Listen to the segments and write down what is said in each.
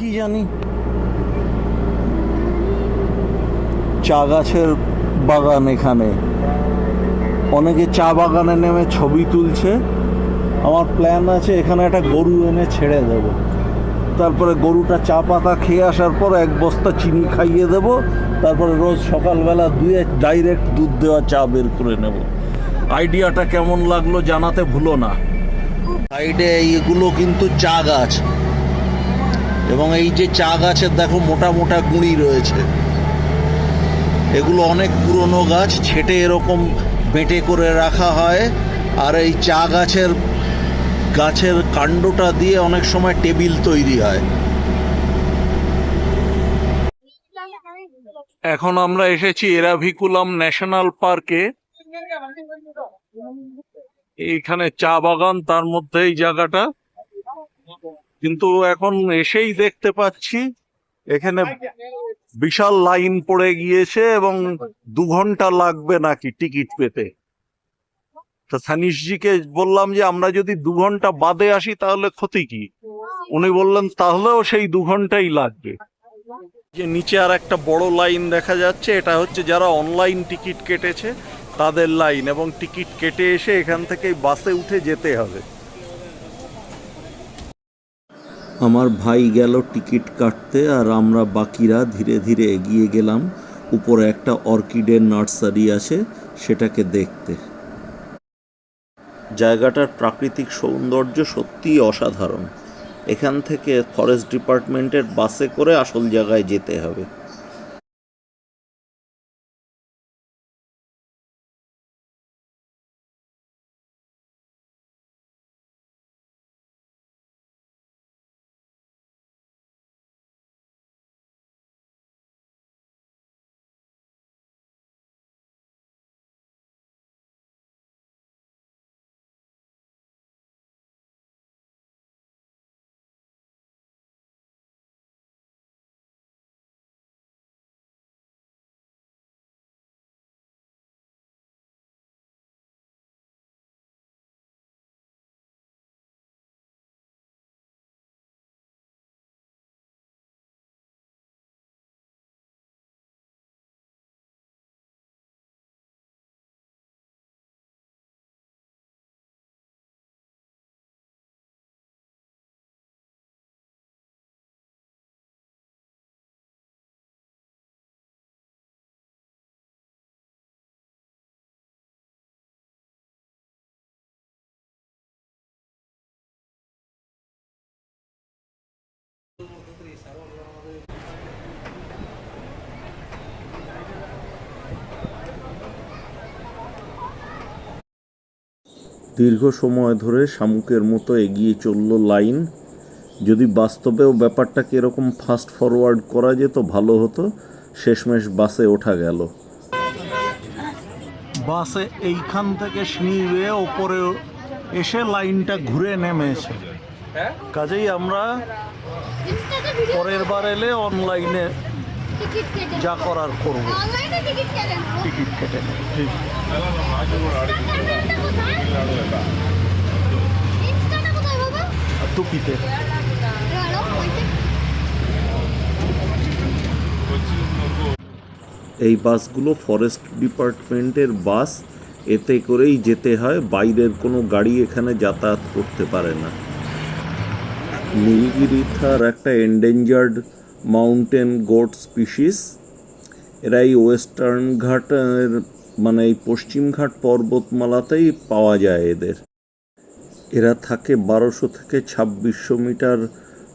কি জানি? চা গাছের বাগান এখানে। অনেকে চা বাগানে নেমে ছবি তুলছে। আমার প্ল্যান আছে এখানে একটা গরু এনে ছেড়ে দেব। তারপরে গরুটা চা পাতা খেয়ে আসার পর এক বস্তা চিনি খাইয়ে দেব। তারপরে রোজ সকালবেলা দুয়ে ডাইরেক্ট দুধ দেওয়া চা বের করে নেব। আইডিয়াটা কেমন লাগল জানাতে ভুলো না। সাইডে এইগুলো কিন্তু চা গাছ। এবং এই যে চা গাছের দেখো মোটা মোটা গুঁড়ি রয়েছে। এগুলো অনেক পুরনো গাছ, ছেটে এরকম বেঁটে করে রাখা হয়। আর এই চা গাছের গাছের কাণ্ডটা দিয়ে অনেক সময় টেবিল তৈরি হয়। এখন আমরা এসেছি এরাভিকুলাম ন্যাশনাল পার্কে। এইখানে চা বাগান, তার মধ্যে এই জায়গাটা। কিন্তু এখন এসেই দেখতে পাচ্ছি, এখানে বিশাল লাইন পড়ে গিয়েছে এবং দু ঘণ্টা লাগবে নাকি টিকিট পেতে। তো সানিশজিকে বললাম যে, আমরা যদি দু ঘণ্টা বাদে আসি তাহলে ক্ষতি কি? উনি বললেন, তাহলেও সেই দু ঘন্টাই লাগবে। যে নিচে আর একটা বড় লাইন দেখা যাচ্ছে, এটা হচ্ছে যারা অনলাইন টিকিট কেটেছে, তাদের লাইন এবং টিকিট কেটে এসে এখান থেকে বাসে উঠে যেতে হবে। আমার ভাই গেল টিকিট কাটতে আর আমরা বাকিরা ধীরে ধীরে এগিয়ে গেলাম। উপরে একটা অর্কিডের নার্সারি আছে, সেটাকে দেখতে। জায়গাটার প্রাকৃতিক সৌন্দর্য সত্যিই অসাধারণ। এখান থেকে ফরেস্ট ডিপার্টমেন্টের বাসে করে আসল জায়গায় যেতে হবে। দীর্ঘ সময় ধরে শামুকের মতো এগিয়ে চলল লাইন। যদি বাস্তবেও ব্যাপারটাকে এরকম ফাস্ট ফরওয়ার্ড করা যেত ভালো হতো। শেষমেশ বাসে ওঠা গেল। বাসে এইখান থেকে সিঁড়ি বেয়ে ওপরে এসে লাইনটা ঘুরে নেমেছে। কাজেই আমরা পরের বার এলে অনলাইনে যা করার করব। টিকিট কেটে টুপিতে। এই বাসগুলো ফরেস্ট ডিপার্টমেন্টের বাস এতে করেই যেতে হয়। বাইরের কোনো গাড়ি এখানে যাতায়াত করতে পারে না। নীলগিরি থার একটা এন্ডেঞ্জার্ড মাউন্টেন গোট স্পিসিস এরা এই ওয়েস্টার্ন ঘাটের মানে এই পশ্চিমঘাট পর্বতমালাতেই পাওয়া যায় এদের। এরা থাকে বারোশো থেকে ছাব্বিশশো মিটার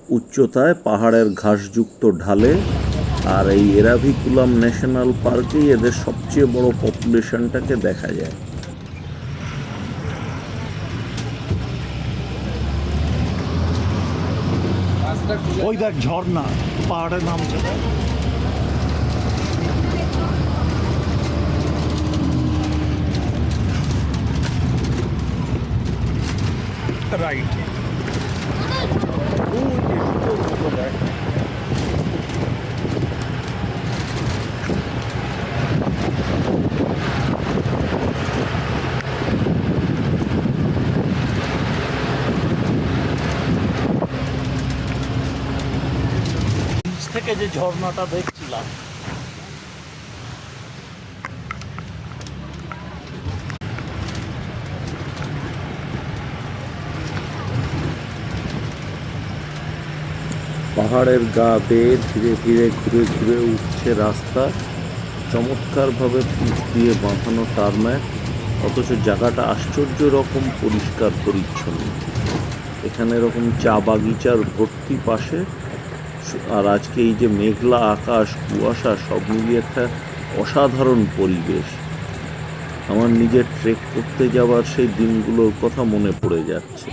উচ্চতায়, পাহাড়ের ঘাসযুক্ত ঢালে। আর এই এরাভিকুলাম ন্যাশনাল পার্কেই এদের সবচেয়ে বড় পপুলেশনটাকে দেখা যায়। ওই দেখ ঝর্ণা পাহাড়ের নামছে রাইট থেকে যে ঝর্ণাটা দেখছিলাম। পাহাড়ের গা বেয়ে ধীরে ধীরে ঘুরে ঘুরে উঠছে রাস্তা। চমৎকারভাবে পিচ দিয়ে বাঁধানো টারম্যাক, অথচ জায়গাটা আশ্চর্য রকম পরিষ্কার পরিচ্ছন্ন। এখানে এরকম চা বাগিচার ভর্তি পাশে আর আজকে এই যে মেঘলা আকাশ, কুয়াশা, সব মিলিয়ে একটা অসাধারণ পরিবেশ। আমার নিজের ট্রেক করতে যাওয়ার সেই দিনগুলোর কথা মনে পড়ে যাচ্ছে।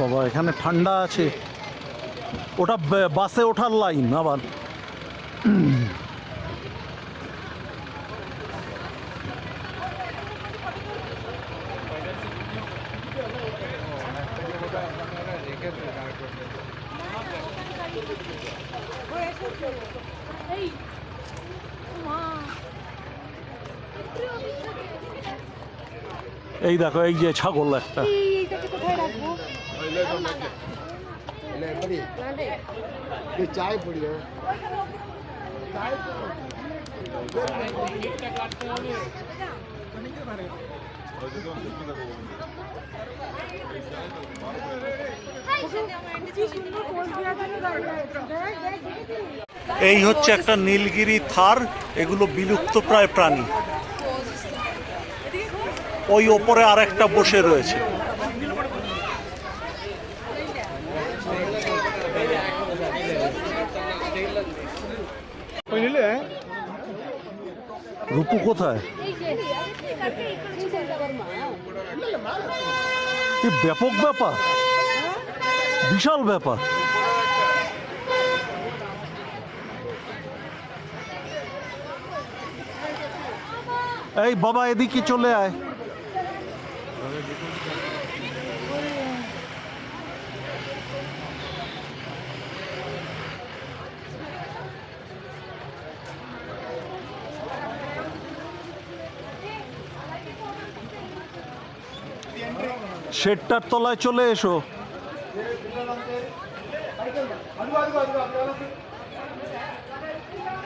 বাবা, এখানে ঠান্ডা আছে। ওটা বাসে ওঠার লাইন আবার। এই দেখো, এই যে ছাগল একটা। এই হচ্ছে একটা নীলগিরি থার, এগুলো বিলুপ্ত প্রায় প্রাণী। ওই ওপরে আর একটা বসে রয়েছে। রূপু কোথায়? কি ব্যাপক ব্যাপার। বিশাল ব্যাপার। এই বাবা এদিকে চলে আয়। শেডটার তলায় চলে এসো।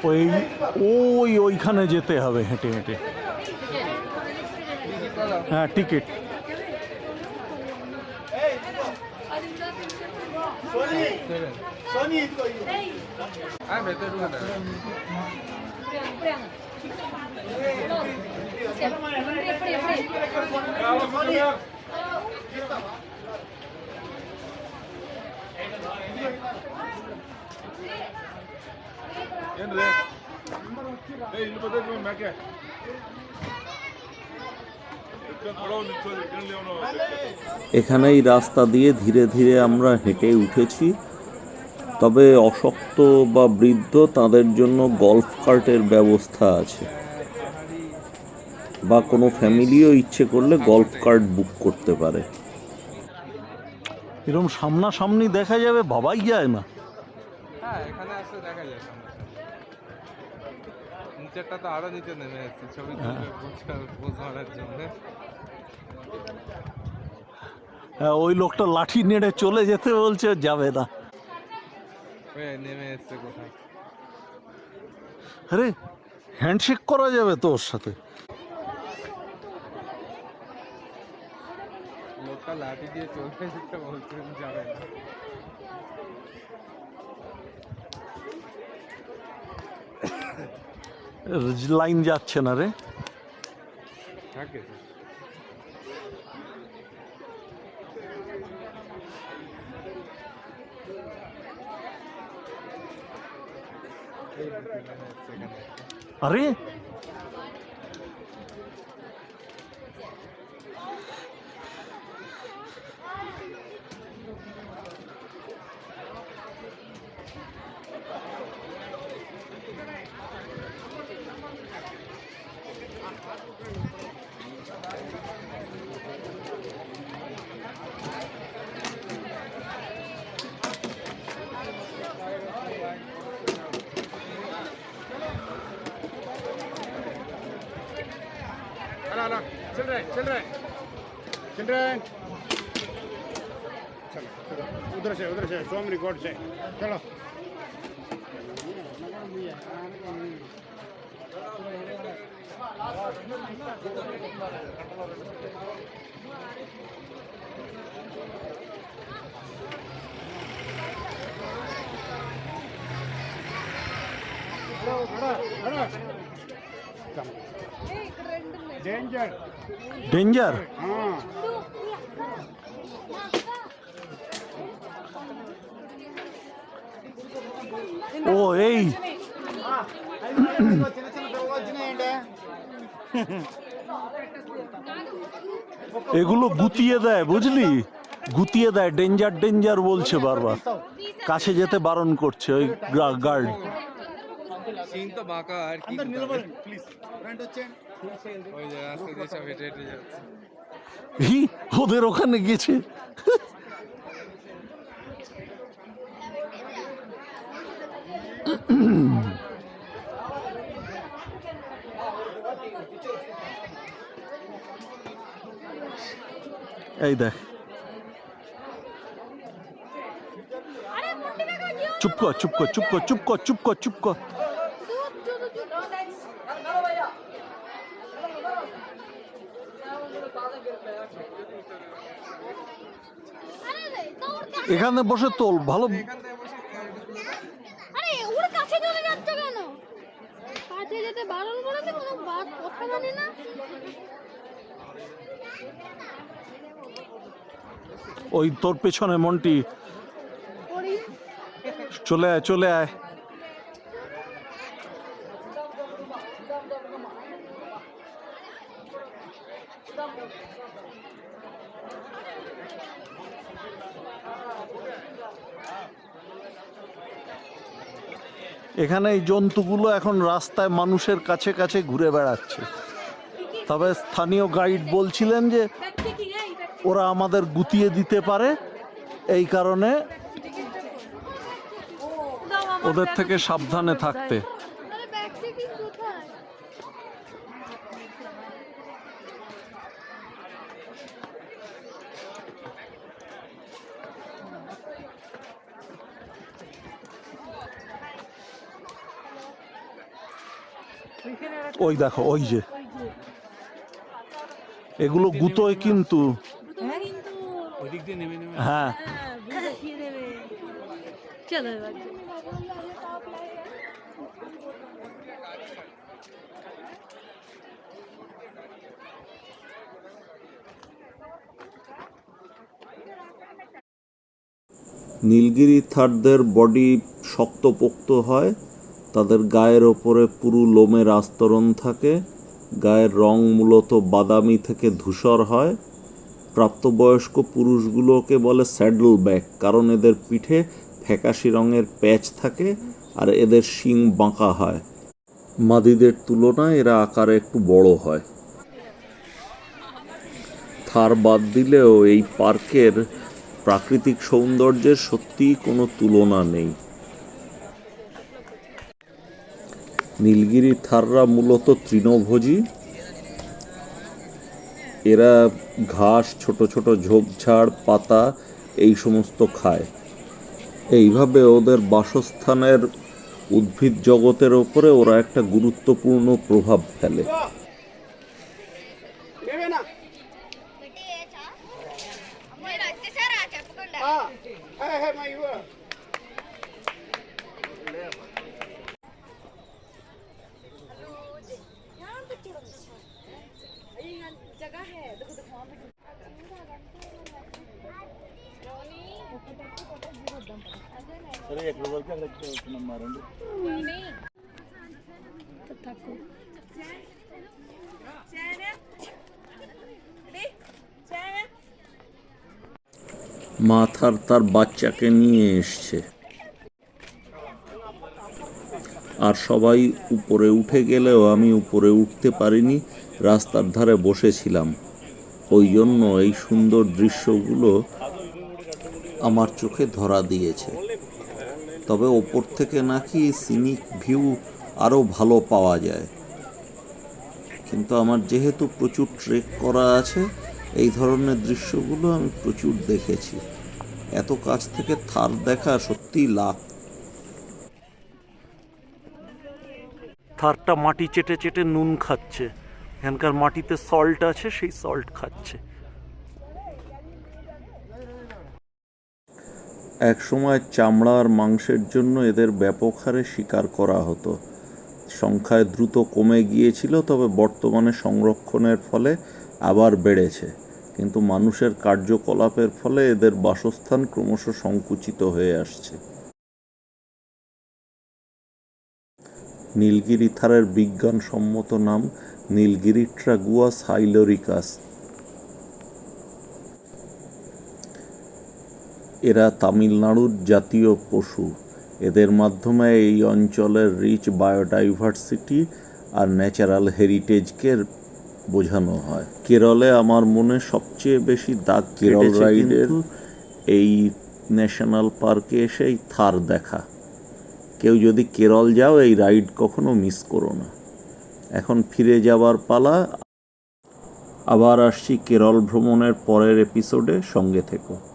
ওই ওই ওইখানে যেতে হবে হেঁটে হেঁটে। হ্যাঁ টিকিট। ಏನ್ರಿ ಏ ಇಲ್ಲಿ ಬರ್ತೈತಿ ನೋಡಿ ಮ್ಯಾಕೆ ಇಟ್ಕೊಂಡು ಕೊಡೋ ನಿಲ್ಸೋದು ಇಟ್ಕೊಂಡು ಅವನು এখানেই রাস্তা দিয়ে ধীরে ধীরে আমরা হেঁটে উঠেছি তবে অশক্ত বা বৃদ্ধ তাদের জন্য গলফ কার্টের ব্যবস্থা আছে বা কোনো ফ্যামিলিও ইচ্ছে করলে গল্ফ কার্ট বুক করতে পারে। এরকম সামনাসামনি দেখা যাবে ভাবাই যায় না। হ্যাঁ এখানে আসলে দেখা যায় নিচেরটা তো আরও নিচে নেমে এসেছে ছবি পোজ মারার জন্য। হ্যাঁ, ওই লোকটা লাঠি নেড়ে চলে যেতে বলছে যাবে না। নেমে এসছে কোথায়? আরে হ্যান্ডশেক করা যাবে তো ওর সাথে? লোকটা লাঠি দিয়ে চলে যেতে বলছেন যাবে না লাইন যাচ্ছে না রে থাকে তো। children, children, children. Udra se, udra se, so many gods se. Chalo. Danger. Danger. Oh, hey. এগুলো গুতিয়ে দেয় বুঝলি? গুতিয়ে দেয় ডেঞ্জার ডেঞ্জার বলছে বারবার। কাছে যেতে বারণ করছে ওই গার্ড হি ওদের ওখানে গেছে। এই দেখ। চুপ কর চুপ কর চুপ কর চুপ কর চুপ কর চুপ কর। এখানে বসে তোল, ভালো আরে ওর কাছে চলে যাচ্ছ কেন কাছে যেতে কোনো কথা না। ওই তোর পেছনে মনটি। চলে আয় চলে আয়। এখানে এই জন্তুগুলো এখন রাস্তায় মানুষের কাছে কাছে ঘুরে বেড়াচ্ছে। তবে স্থানীয় গাইড বলছিলেন যে ওরা আমাদের গুতিয়ে দিতে পারে, এই কারণে ওদের থেকে সাবধানে থাকতে। ওই দেখো ওই যে। এগুলো গুতোয় কিন্তু। হ্যাঁ। নীলগিরি থার্ডদের বডি শক্তপোক্ত হয়। তাদের গায়ের ওপরে পুরু লোমের আস্তরণ থাকে, গায়ের রং মূলত বাদামি থেকে ধূসর হয়। প্রাপ্তবয়স্ক পুরুষগুলোকে বলে স্যাডল ব্যাক কারণ এদের পিঠে ফ্যাকাশি রঙের প্যাচ থাকে আর এদের শিং বাঁকা হয়। মাদিদের তুলনায় এরা আকারে একটু বড় হয়। থার বাদ দিলেও এই পার্কের প্রাকৃতিক সৌন্দর্যের সত্যিই কোনো তুলনা নেই। নীলগিরি থাররা মূলত তৃণভোজী। এরা ঘাস, ছোট ছোট ঝোপঝাড়, পাতা এই সমস্ত খায়। এইভাবে ওদের বাসস্থানের উদ্ভিদ জগতের ওপরে ওরা একটা গুরুত্বপূর্ণ প্রভাব ফেলে। মাথার তার বাচ্চাকে নিয়ে এসছে। আর সবাই উপরে উঠে গেলেও আমি উপরে উঠতে পারিনি, রাস্তার ধারে বসেছিলাম। ওই জন্য এই সুন্দর দৃশ্যগুলো আমার চোখে ধরা দিয়েছে। তবে ওপর থেকে নাকি সিনিক ভিউ আরও ভালো পাওয়া যায়। কিন্তু আমার যেহেতু প্রচুর ট্রেক করা আছে, এই ধরনের দৃশ্যগুলো আমি প্রচুর দেখেছি। এত কাছ থেকে থার দেখা সত্যিই লাভ। থারটা মাটি চেটে চেটে নুন খাচ্ছে। এখানকার মাটিতে সল্ট আছে, সেই সল্ট খাচ্ছে। এক সময় চামড়া আর মাংসের জন্য এদের ব্যাপক হারে শিকার করা হতো। সংখ্যায় দ্রুত কমে গিয়েছিল, তবে বর্তমানে সংরক্ষণের ফলে আবার বেড়েছে। কিন্তু মানুষের কার্যকলাপের ফলে এদের বাসস্থান ক্রমশ সংকুচিত হয়ে আসছে। নীলগিরি থারের বিজ্ঞানসম্মত নাম নীলগিরি ট্রাগুয়াস হাইলোরিকাস এরা তামিলনাড়ুর জাতীয় পশু। এদের মাধ্যমে এই অঞ্চলের রিচ বায়োডাইভার্সিটি আর ন্যাচারাল হেরিটেজকে বোঝানো হয়। কেরলে আমার মনে সবচেয়ে বেশি দাগ কেরল রাইডের এই ন্যাশনাল পার্কে এসেই থার দেখা। কেউ যদি কেরল যাও এই রাইড কখনো মিস করো না। এখন ফিরে যাবার পালা। আবার আসছি কেরল ভ্রমণের পরের এপিসোডে সঙ্গে থেকো।